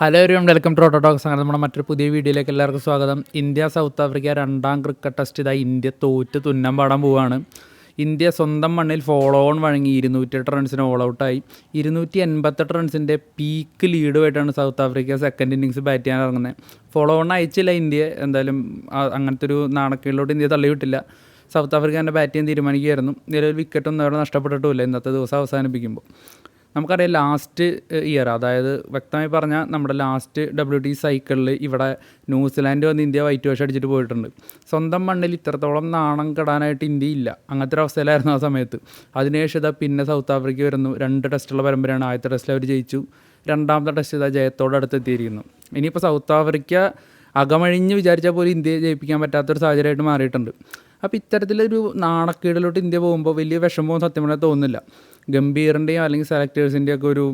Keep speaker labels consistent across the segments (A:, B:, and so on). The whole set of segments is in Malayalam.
A: ഹലോ ഒരു വെൽക്കം ടു ഓട്ടോടോക്സ് അങ്ങനെ നമ്മുടെ മറ്റൊരു പുതിയ വീഡിയോയിലേക്ക് എല്ലാവർക്കും സ്വാഗതം. ഇന്ത്യ സൗത്ത് ആഫ്രിക്ക രണ്ടാം ക്രിക്കറ്റ് ടെസ്റ്റ് ഇതായി ഇന്ത്യ തോറ്റ് തുന്നം പാടാൻ പോവുകയാണ് ഇന്ത്യ സ്വന്തം മണ്ണിൽ ഫോളോ ഓൺ വഴങ്ങി ഇരുന്നൂറ്റെട്ട് റൺസിന് ഓൾ ഔട്ടായി ഇരുന്നൂറ്റി എൺപത്തെട്ട് റൺസിന്റെ peak ലീഡുമായിട്ടാണ് South Africa second innings bat ചെയ്യാൻ ഇറങ്ങുന്നത് ഫോളോ ഓൺ അയച്ചില്ല ഇന്ത്യ എന്തായാലും അങ്ങനത്തെ ഒരു നാണക്കേടിലോട്ട് ഇന്ത്യ തള്ളിവിട്ടില്ല. സൗത്ത് ആഫ്രിക്ക തന്നെ ബാറ്റ് ചെയ്യാൻ തീരുമാനിക്കുകയായിരുന്നു. നിലവിൽ വിക്കറ്റൊന്നും അവിടെ നഷ്ടപ്പെട്ടിട്ടുമില്ല. ഇന്നത്തെ ദിവസം അവസാനിപ്പിക്കുമ്പോൾ. നമുക്കറിയാം ലാസ്റ്റ് ഇയർ അതായത് വ്യക്തമായി പറഞ്ഞാൽ നമ്മുടെ ലാസ്റ്റ് ഡബ്ല്യു ടി സൈക്കിളിൽ ഇവിടെ ന്യൂസിലാൻഡ് വന്ന് ഇന്ത്യ വൈറ്റ് വാഷ് അടിച്ചിട്ട് പോയിട്ടുണ്ട്. സ്വന്തം മണ്ണിൽ ഇത്രത്തോളം നാണം കെടാനായിട്ട് ഇന്ത്യയില്ല അങ്ങനത്തെ ഒരു അവസ്ഥയിലായിരുന്നു ആ സമയത്ത്. അതിനുശേഷം ഇതാ പിന്നെ സൗത്ത് ആഫ്രിക്ക വരുന്നു. രണ്ട് ടെസ്റ്റുള്ള പരമ്പരയാണ്. ആദ്യത്തെ ടെസ്റ്റിൽ അവർ ജയിച്ചു. രണ്ടാമത്തെ ടെസ്റ്റ് ഇതാ ജയത്തോടെ അടുത്തെത്തിയിരിക്കുന്നു ഇനിയിപ്പോൾ സൗത്ത് ആഫ്രിക്ക അകമഴിഞ്ഞ് വിചാരിച്ചാൽ പോലും ഇന്ത്യയെ ജയിപ്പിക്കാൻ പറ്റാത്തൊരു സാഹചര്യമായിട്ട് മാറിയിട്ടുണ്ട്. അപ്പോൾ ഇത്തരത്തിലൊരു നാണക്കേടിലോട്ട് ഇന്ത്യ പോകുമ്പോൾ വലിയ വിഷമവും സത്യം പറഞ്ഞാൽ തോന്നുന്നില്ല. ഗംഭീറിന്റെയും അല്ലെങ്കിൽ സെലക്ടേഴ്സിന്റെയും ഒക്കെ ഒരു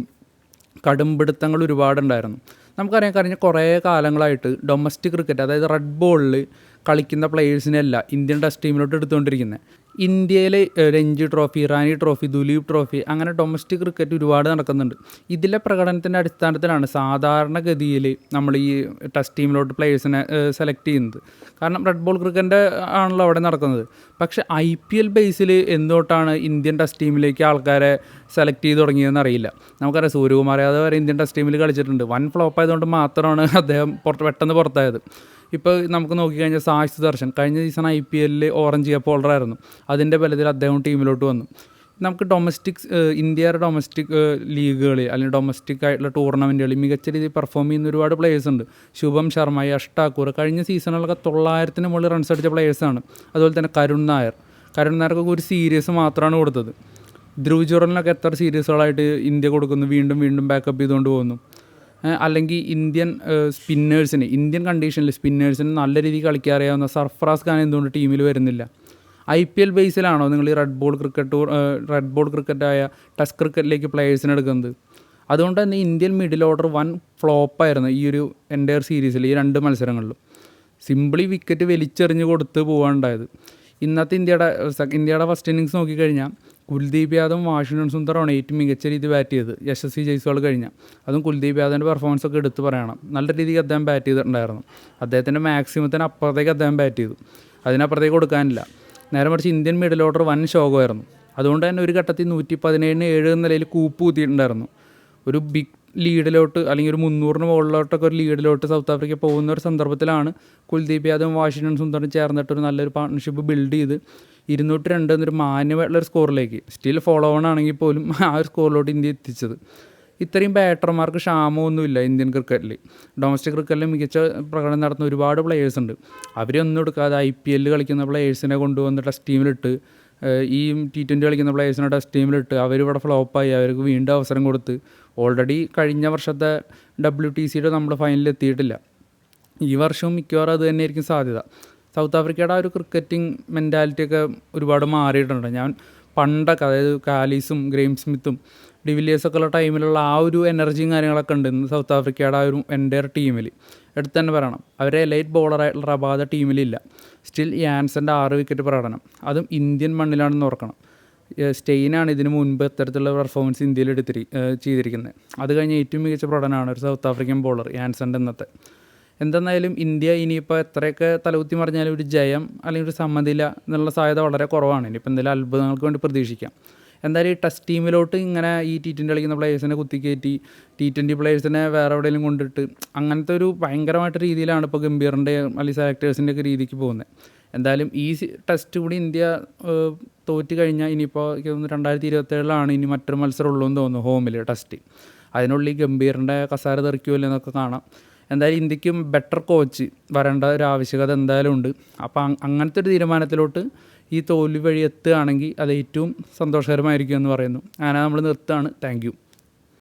A: കടുംപിടുത്തങ്ങൾ ഒരുപാടുണ്ടായിരുന്നു. നമുക്കറിയാം കഴിഞ്ഞ കുറേ കാലങ്ങളായിട്ട് ഡൊമസ്റ്റിക് ക്രിക്കറ്റ് അതായത് റെഡ് ബോളിൽ കളിക്കുന്ന പ്ലെയേഴ്സിനെയല്ല ഇന്ത്യൻ ടെസ്റ്റ് ടീമിലോട്ട് എടുത്തുകൊണ്ടിരിക്കുന്നത് ഇന്ത്യയിലെ Ranji trophy Irani trophy Duleep trophy അങ്ങനെ ഡൊമസ്റ്റിക് ക്രിക്കറ്റ് ഒരുപാട് നടക്കുന്നുണ്ട്. ഇതിലെ പ്രകടനത്തിന്റെ അടിസ്ഥാനത്തിലാണ് സാധാരണഗതിയിൽ നമ്മൾ ഈ ടെസ്റ്റ് ടീമിലോട്ട് പ്ലെയേഴ്സിനെ സെലക്ട് ചെയ്യുന്നത്. കാരണം റെഡ് ബോൾ ക്രിക്കറ്റിന്റെ ആണല്ലോ അവിടെ നടക്കുന്നത്. പക്ഷേ ഐ പി എൽ ബേസിൽ എന്തുകൊണ്ടാണ് ഇന്ത്യൻ ടെസ്റ്റ് ടീമിലേക്ക് ആൾക്കാരെ സെലക്ട് ചെയ്ത് തുടങ്ങിയതെന്ന് അറിയില്ല. നമുക്കറിയാം സൂര്യകുമാർ യാദവ് വരെ ഇന്ത്യൻ ടെസ്റ്റ് ടീമിൽ കളിച്ചിട്ടുണ്ട്. വൻ ഫ്ലോപ്പ് ആയതുകൊണ്ട് മാത്രമാണ് അദ്ദേഹം പുറത്ത് പെട്ടെന്ന് പുറത്തായത്. ഇപ്പോൾ നമുക്ക് നോക്കിക്കഴിഞ്ഞാൽ സായ് സുദർശൻ കഴിഞ്ഞ സീസൺ ഐ പി എല്ലിൽ ഓറഞ്ച് കപ്പ് ഹോൾഡറായിരുന്നു അതിന്റെ ബലത്തിൽ അദ്ദേഹം ടീമിലോട്ട് വന്നു. നമുക്ക് ഡൊമസ്റ്റിക് ഇന്ത്യയുടെ ഡൊമസ്റ്റിക് ലീഗുകളിൽ അല്ലെങ്കിൽ ഡൊമസ്റ്റിക് ആയിട്ടുള്ള ടൂർണമെന്റുകളിൽ മികച്ച രീതിയിൽ പെർഫോം ചെയ്യുന്ന ഒരുപാട് പ്ലേയേഴ്സ് ഉണ്ട്. ശുഭം ശർമ്മ യഷ് ഠാക്കൂർ കഴിഞ്ഞ സീസണിലൊക്കെ തൊള്ളായിരത്തിന് മുകളിൽ റൺസ് അടിച്ച പ്ലേയേഴ്സാണ് അതുപോലെ തന്നെ കരുൺ നായർ. കരുൺ നായർക്കൊക്കെ ഒരു സീരീസ് മാത്രമാണ് കൊടുത്തത്. ധ്രുവ് ജുറലിനൊക്കെ എത്ര സീരീസുകളായിട്ട് ഇന്ത്യ കൊടുക്കുന്നു വീണ്ടും വീണ്ടും ബാക്കപ്പ് ചെയ്തുകൊണ്ട് പോകുന്നു. അല്ലെങ്കിൽ ഇന്ത്യൻ സ്പിന്നേഴ്സിന് ഇന്ത്യൻ കണ്ടീഷനിൽ സ്പിന്നേഴ്സിന് നല്ല രീതിയിൽ കളിക്കാറിയാവുന്ന സർഫറാസ് ഖാൻ എന്തുകൊണ്ട് ടീമിൽ വരുന്നില്ല? ഐ പി എൽ ബേസിലാണോ നിങ്ങൾ ഈ red ball cricket red ball ക്രിക്കറ്റായ test ക്രിക്കറ്റിലേക്ക് പ്ലേയേഴ്സിനെ എടുക്കുന്നത്? അതുകൊണ്ട് തന്നെ ഇന്ത്യൻ മിഡിൽ ഓർഡർ വൺ ഫ്ലോപ്പായിരുന്നു ഈ ഒരു എന്റയർ സീരീസിൽ ഈ രണ്ട് മത്സരങ്ങളിലും. സിമ്പിളി വിക്കറ്റ് വലിച്ചെറിഞ്ഞ് കൊടുത്ത് പോകാനുണ്ടായത് ഇന്നത്തെ ഇന്ത്യയുടെ ഇന്ത്യയുടെ ഫസ്റ്റ് ഇന്നിങ്സ് നോക്കിക്കഴിഞ്ഞാൽ കുൽദീപ് യാദവും വാഷിംഗ്ടൺ സുന്ദറാണ് ഏറ്റവും മികച്ച രീതി ബാറ്റ് ചെയ്തത്. യശസ്വി ജയ്സ്വാൾ കഴിഞ്ഞ. അതും കുൽദീപ് യാദവിന്റെ പെർഫോമൻസ് ഒക്കെ എടുത്ത് പറയണം. നല്ല രീതിക്ക് അദ്ദേഹം ബാറ്റ് ചെയ്തിട്ടുണ്ടായിരുന്നു. അദ്ദേഹത്തിന്റെ മാക്സിമത്തിന് അപ്പുറത്തേക്ക് അദ്ദേഹം ബാറ്റ് ചെയ്തു. അതിനപ്പുറത്തേക്ക് കൊടുക്കാനില്ല. നേരെ മറിച്ച് ഇന്ത്യൻ മിഡിൽ ഓർഡർ വൻ ശോകമായിരുന്നു അതുകൊണ്ട് തന്നെ ഒരു ഘട്ടത്തിൽ നൂറ്റി പതിനേഴിന് ഏഴ് എന്ന നിലയിൽ കൂപ്പ് കൂത്തിയിട്ടുണ്ടായിരുന്നു. ഒരു ബിഗ് ലീഡിലോട്ട് അല്ലെങ്കിൽ ഒരു മുന്നൂറിന് മുകളിലോട്ടൊക്കെ ഒരു ലീഡിലോട്ട് സൗത്ത് ആഫ്രിക്ക പോകുന്ന ഒരു സന്ദർഭത്തിലാണ് കുൽദീപ് യാദവും വാഷിംഗ്ടൺ സുന്ദറും ചേർന്നിട്ട് ഒരു നല്ലൊരു പാർട്ട്ണർഷിപ്പ് ബിൽഡ് ചെയ്ത് ഇരുന്നൂറ്റി രണ്ട് എന്നൊരു മാന്യമായിട്ടുള്ള ഒരു സ്കോറിലേക്ക് സ്റ്റിൽ ഫോളോ ഓൺ ആണെങ്കിൽ പോലും ആ ഒരു സ്കോറിലോട്ട് ഇന്ത്യ എത്തിച്ചത്. ഇത്രയും ബാറ്റർമാർക്ക് ക്ഷാമമൊന്നുമില്ല ഇന്ത്യൻ ക്രിക്കറ്റിൽ ഡൊമസ്റ്റിക് ക്രിക്കറ്റിൽ മികച്ച പ്രകടനം നടത്തുന്ന ഒരുപാട് പ്ലേയേഴ്സ് ഉണ്ട്. അവരൊന്നും എടുക്കാതെ ഐ പി എല്ലിൽ കളിക്കുന്ന പ്ലേയേഴ്സിനെ കൊണ്ടുവന്ന് ടെസ്റ്റ് ടീമിലിട്ട് ഈ ടി ട്വന്റി കളിക്കുന്ന പ്ലേയേഴ്സിനെ ടെസ്റ്റ് ടീമിലിട്ട് അവരിവിടെ ഫ്ലോപ്പായി അവർക്ക് വീണ്ടും അവസരം കൊടുത്ത്. ഓൾറെഡി കഴിഞ്ഞ വർഷത്തെ ഡബ്ല്യു ടി സിയുടെ നമ്മൾ ഫൈനലിൽ എത്തിയിട്ടില്ല. ഈ വർഷവും മിക്കവാറും അത് തന്നെയായിരിക്കും സാധ്യത. സൗത്ത് ആഫ്രിക്കയുടെ ആ ഒരു ക്രിക്കറ്റിംഗ് മെന്റാലിറ്റിയൊക്കെ ഒരുപാട് മാറിയിട്ടുണ്ട്. ഞാൻ പണ്ടൊക്കെ അതായത് കാലീസും ഗ്രെയിം സ്മിത്തും ഡിവിലിയേഴ്സൊക്കെ ഉള്ള ടൈമിലുള്ള ആ ഒരു എനർജിയും കാര്യങ്ങളൊക്കെ ഉണ്ട് ഇന്ന് സൗത്ത് ആഫ്രിക്കയുടെ ആ ഒരു എന്റയർ ടീമിൽ എടുത്തു തന്നെ പറയണം. അവരെ ലൈറ്റ് ബോളറായിട്ടുള്ള റബാദ ടീമിലില്ല സ്റ്റിൽ യാൻസന്റെ ആറ് വിക്കറ്റ് പ്രകടനം അതും ഇന്ത്യൻ മണ്ണിലാണെന്ന് ഓർക്കണം. സ്റ്റെയിനാണ് ഇതിനു മുൻപ് ഇത്തരത്തിലുള്ള പെർഫോമൻസ് ഇന്ത്യയിൽ എടുത്തിരി ചെയ്തിരിക്കുന്നത്. അത് കഴിഞ്ഞ് ഏറ്റവും മികച്ച പ്രകടനമാണ് ഒരു സൗത്ത് ആഫ്രിക്കൻ ബോളർ യാൻസന്റെ ഇന്നത്തെ. എന്തെന്നായാലും ഇന്ത്യ ഇനിയിപ്പോൾ എത്രയൊക്കെ തലകുത്തി മറിഞ്ഞാലും ഒരു ജയം അല്ലെങ്കിൽ ഒരു സമ്മതിയില്ല എന്നുള്ള സാധ്യത വളരെ കുറവാണ്. ഇനിയിപ്പോൾ എന്തെങ്കിലും അത്ഭുതങ്ങൾക്ക് വേണ്ടി പ്രതീക്ഷിക്കാം. എന്തായാലും ഈ ടെസ്റ്റ് ടീമിലോട്ട് ഇങ്ങനെ ഈ ടി ട്വന്റി കളിക്കുന്ന പ്ലേയേഴ്സിനെ കുത്തിക്കയറ്റി ടി ട്വന്റി പ്ലേയേഴ്സിനെ വേറെ എവിടെയെങ്കിലും കൊണ്ടിട്ട് അങ്ങനത്തെ ഒരു ഭയങ്കരമായിട്ട് രീതിയിലാണ് ഇപ്പോൾ ഗംഭീറിന്റെ അല്ലെങ്കിൽ സെലക്ടേഴ്സിന്റെ ഒക്കെ രീതിക്ക് പോകുന്നത് എന്തായാലും ഈ ടെസ്റ്റ് കൂടി ഇന്ത്യ തോറ്റു കഴിഞ്ഞാൽ ഇനിയിപ്പോൾ രണ്ടായിരത്തി ഇരുപത്തേഴിലാണ് ഇനി മറ്റൊരു മത്സരം ഉള്ളൂ എന്ന് തോന്നുന്നു ഹോമിൽ ടെസ്റ്റ് അതിനുള്ളിൽ ഗംഭീറിന്റെ കസാര തെറിക്കുമല്ലോ എന്നൊക്കെ കാണാം. എന്തായാലും ഇന്ത്യക്കും ബെറ്റർ കോച്ച് വരേണ്ട ഒരു ആവശ്യകത എന്തായാലും ഉണ്ട്. അപ്പോൾ അങ്- അങ്ങനത്തെ ഒരു തീരുമാനത്തിലോട്ട് ഈ തോൽവി വഴി എത്തുകയാണെങ്കിൽ അത് ഏറ്റവും സന്തോഷകരമായിരിക്കും എന്ന് പറയുന്നു. അങ്ങനെ നമ്മൾ നിർത്തുകയാണ്. താങ്ക്